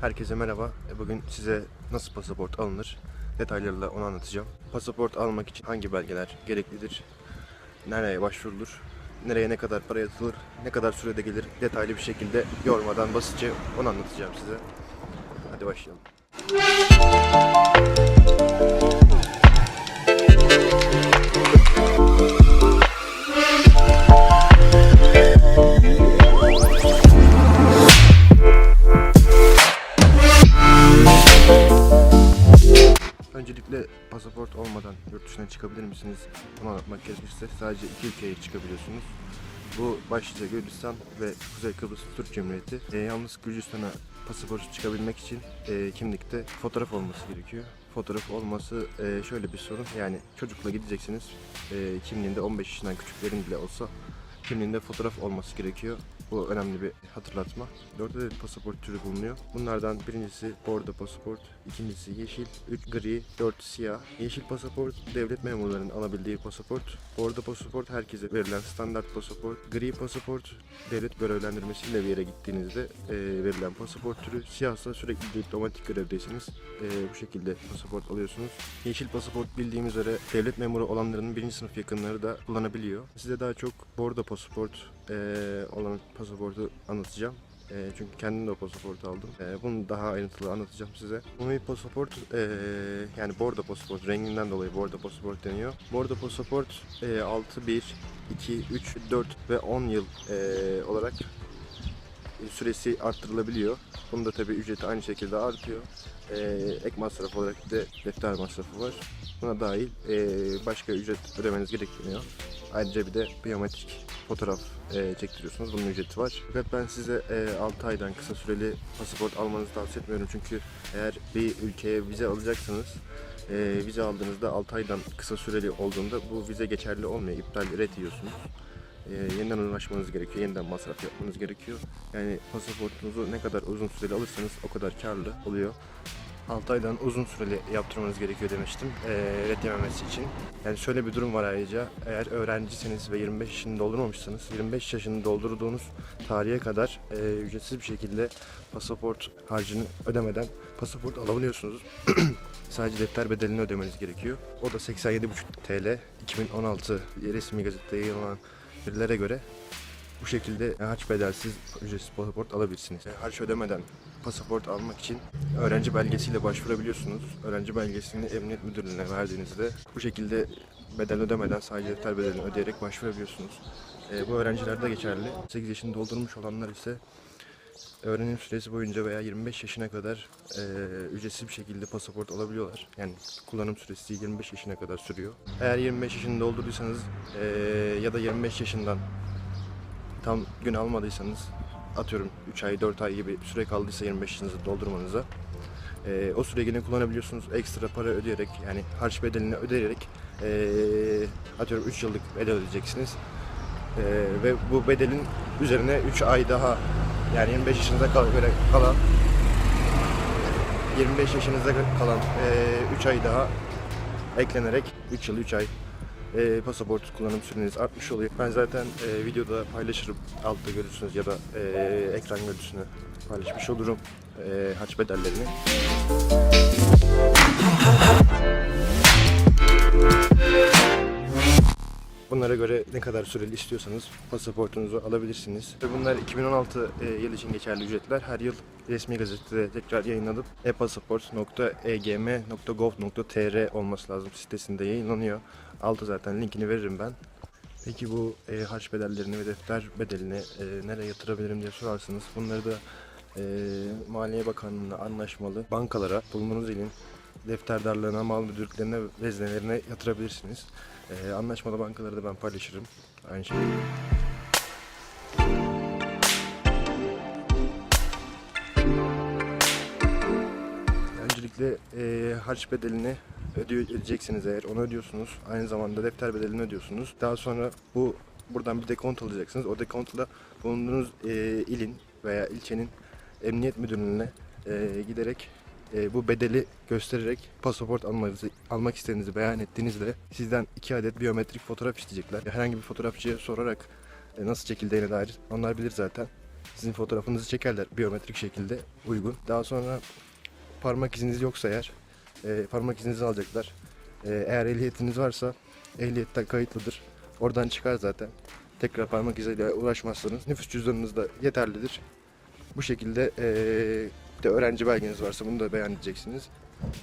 Herkese merhaba. E, Bugün size nasıl pasaport alınır detaylarıyla onu anlatacağım. Pasaport almak için hangi belgeler gereklidir? Nereye başvurulur? Nereye ne kadar para yatılır? Ne kadar sürede gelir? Detaylı bir şekilde yormadan basitçe onu anlatacağım size. Hadi başlayalım. Pasaport olmadan yurt dışına çıkabilir misiniz? Bunu anlatmak gerekirse sadece iki ülkeye çıkabiliyorsunuz. Bu başlıca Gürcistan ve Kuzey Kıbrıs Türk Cumhuriyeti. E, yalnız Gürcistan'a pasaport çıkabilmek için e, kimlikte fotoğraf olması gerekiyor. Fotoğraf olması e, şöyle bir sorun. Yani çocukla gideceksiniz. E, kimliğinde 15 yaşından küçüklerin bile olsa kimliğinde fotoğraf olması gerekiyor. Bu önemli bir hatırlatma. Dört adet pasaport türü bulunuyor. Bunlardan birincisi bordo pasaport, ikincisi yeşil, üç gri, dört siyah. Yeşil pasaport devlet memurlarının alabildiği pasaport. Bordo pasaport herkese verilen standart pasaport. Gri pasaport devlet görevlendirmesiyle bir yere gittiğinizde e, verilen pasaport türü. Siyahsa sürekli diplomatik görevdeyseniz e, bu şekilde pasaport alıyorsunuz. Yeşil pasaport bildiğimiz üzere devlet memuru olanların birinci sınıf yakınları da kullanabiliyor. Size daha çok bordo pasaport e, olan pasaportu anlatacağım. E, çünkü kendim de o pasaportu aldım. E, bunu daha ayrıntılı anlatacağım size. Umumi pasaport e, yani bordo pasaport renginden dolayı bordo pasaport deniyor. Bordo pasaport e, 6, 1, 2, 3, 4 ve 10 yıl e, olarak süresi arttırılabiliyor. Bunun da tabii ücreti aynı şekilde artıyor. E, ek masraf olarak de defter masrafı var. Buna dahil e, başka ücret ödemeniz gerekmiyor. Ayrıca bir de biyometrik fotoğraf e, çektiriyorsunuz. Bunun ücreti var. Fakat ben size e, 6 aydan kısa süreli pasaport almanızı tavsiye etmiyorum. Çünkü eğer bir ülkeye vize alacaksanız e, vize aldığınızda 6 aydan kısa süreli olduğunda bu vize geçerli olmuyor. İptal ret yiyorsunuz. E, yeniden uğraşmanız gerekiyor. Yeniden masraf yapmanız gerekiyor. Yani pasaportunuzu ne kadar uzun süreli alırsanız o kadar karlı oluyor. 6 aydan uzun süreli yaptırmanız gerekiyor demiştim e, yememesi için. Yani şöyle bir durum var ayrıca eğer öğrencisiniz ve 25 yaşını doldurmamışsanız 25 yaşını doldurduğunuz tarihe kadar e, ücretsiz bir şekilde pasaport harcını ödemeden pasaport alabiliyorsunuz. Sadece defter bedelini ödemeniz gerekiyor. O da 87,5 TL 2016 resmi gazetede yayınlanan verilere göre bu şekilde harç bedelsiz ücretsiz pasaport alabilirsiniz. Yani harç ödemeden pasaport almak için öğrenci belgesiyle başvurabiliyorsunuz. Öğrenci belgesini emniyet müdürlüğüne verdiğinizde bu şekilde bedel ödemeden sadece defter bedelini ödeyerek başvurabiliyorsunuz. Ee, bu öğrencilerde geçerli. 8 yaşını doldurmuş olanlar ise öğrenim süresi boyunca veya 25 yaşına kadar e, ücretsiz bir şekilde pasaport alabiliyorlar. Yani kullanım süresi 25 yaşına kadar sürüyor. Eğer 25 yaşını doldurduysanız e, ya da 25 yaşından tam gün almadıysanız atıyorum 3 ay 4 ay gibi süre kaldıysa 25 yaşınızı doldurmanıza e, o süre yine kullanabiliyorsunuz. Ekstra para ödeyerek yani harç bedelini ödeyerek e, atıyorum 3 yıllık bedel ödeyeceksiniz. E, ve bu bedelin üzerine 3 ay daha yani 25 yaşınıza kal- göre kalan 25 yaşınıza kalan 3 ay daha eklenerek 3 yıl 3 ay e, pasaport kullanım süreniz artmış oluyor. Ben zaten e, videoda paylaşırım. Altta görürsünüz ya da e, ekran görüntüsünü paylaşmış olurum. E, haç bedellerini. Bunlara göre ne kadar süreli istiyorsanız pasaportunuzu alabilirsiniz. Ve bunlar 2016 e, yıl için geçerli ücretler. Her yıl resmi gazetede tekrar yayınlanıp e-pasaport.egm.gov.tr olması lazım sitesinde yayınlanıyor. Altı zaten linkini veririm ben. Peki bu e, harç bedellerini ve defter bedelini e, nereye yatırabilirim diye sorarsanız bunları da e, Maliye Bakanlığı'na anlaşmalı bankalara bulunduğunuz ilin defterdarlığına, mal müdürlüklerine, veznelerine yatırabilirsiniz. E, anlaşmalı bankaları da ben paylaşırım. Aynı şekilde. Öncelikle e, harç bedelini ödeyeceksiniz eğer onu ödüyorsunuz. Aynı zamanda defter bedelini ödüyorsunuz. Daha sonra bu buradan bir dekont alacaksınız. O dekontla bulunduğunuz e, ilin veya ilçenin emniyet müdürlüğüne e, giderek e, bu bedeli göstererek pasaport almanızı, almak istediğinizi beyan ettiğinizde sizden iki adet biyometrik fotoğraf isteyecekler. Herhangi bir fotoğrafçıya sorarak e, nasıl çekildiğine dair onlar bilir zaten. Sizin fotoğrafınızı çekerler biyometrik şekilde uygun. Daha sonra parmak iziniz yoksa eğer e, parmak izinizi alacaklar. E, eğer ehliyetiniz varsa ehliyetten kayıtlıdır. Oradan çıkar zaten. Tekrar parmak iziyle uğraşmazsanız nüfus cüzdanınız da yeterlidir. Bu şekilde e, bir de öğrenci belgeniz varsa bunu da beyan edeceksiniz.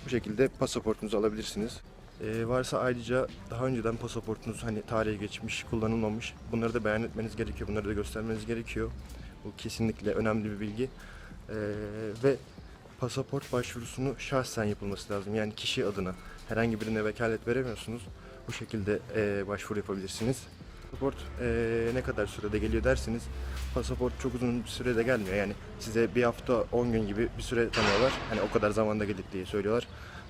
Bu şekilde pasaportunuzu alabilirsiniz. E, varsa ayrıca daha önceden pasaportunuz hani tarihi geçmiş, kullanılmamış. Bunları da beyan etmeniz gerekiyor. Bunları da göstermeniz gerekiyor. Bu kesinlikle önemli bir bilgi. E, ve pasaport başvurusunu şahsen yapılması lazım. Yani kişi adına herhangi birine vekalet veremiyorsunuz. Bu şekilde e, başvuru yapabilirsiniz. Pasaport e, ne kadar sürede geliyor derseniz pasaport çok uzun bir sürede gelmiyor. Yani size bir hafta 10 gün gibi bir süre tanıyorlar. Hani o kadar zamanda gelir diye söylüyorlar.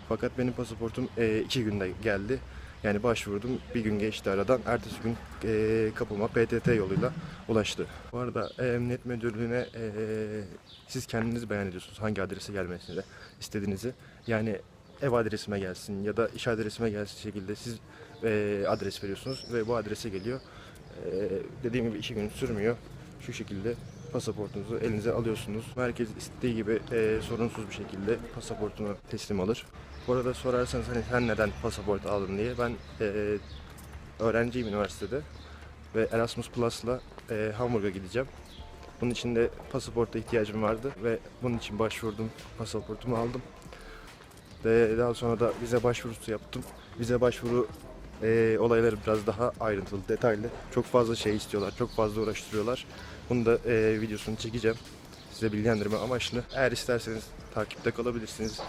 Fakat benim pasaportum e, iki günde geldi. Yani başvurdum bir gün geçti aradan. Ertesi gün e, kapıma PTT yoluyla ulaştı. Bu arada e, Emniyet Müdürlüğü'ne e, siz kendiniz beyan ediyorsunuz hangi adrese gelmesini de istediğinizi. Yani ev adresime gelsin ya da iş adresime gelsin şekilde siz e, adres veriyorsunuz ve bu adrese geliyor. E, dediğim gibi iki gün sürmüyor. Şu şekilde pasaportunuzu elinize alıyorsunuz. Merkez istediği gibi e, sorunsuz bir şekilde pasaportunu teslim alır. Bu arada sorarsanız hani sen neden pasaport aldın diye ben e, öğrenciyim üniversitede ve Erasmus Plus'la e, Hamburg'a gideceğim. Bunun için de pasaporta ihtiyacım vardı ve bunun için başvurdum. Pasaportumu aldım. Ve daha sonra da vize başvurusu yaptım. Vize başvuru e, olayları biraz daha ayrıntılı, detaylı. Çok fazla şey istiyorlar, çok fazla uğraştırıyorlar. Bunu da e, videosunu çekeceğim. Size bilgilendirme amaçlı. Eğer isterseniz takipte kalabilirsiniz.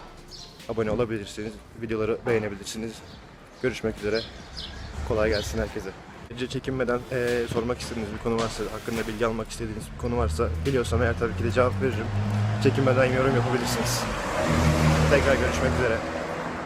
Abone olabilirsiniz. Videoları beğenebilirsiniz. Görüşmek üzere. Kolay gelsin herkese. Ayrıca çekinmeden e, sormak istediğiniz bir konu varsa, hakkında bilgi almak istediğiniz bir konu varsa biliyorsam eğer tabii ki de cevap veririm. Çekinmeden yorum yapabilirsiniz. Tekrar görüşmek üzere.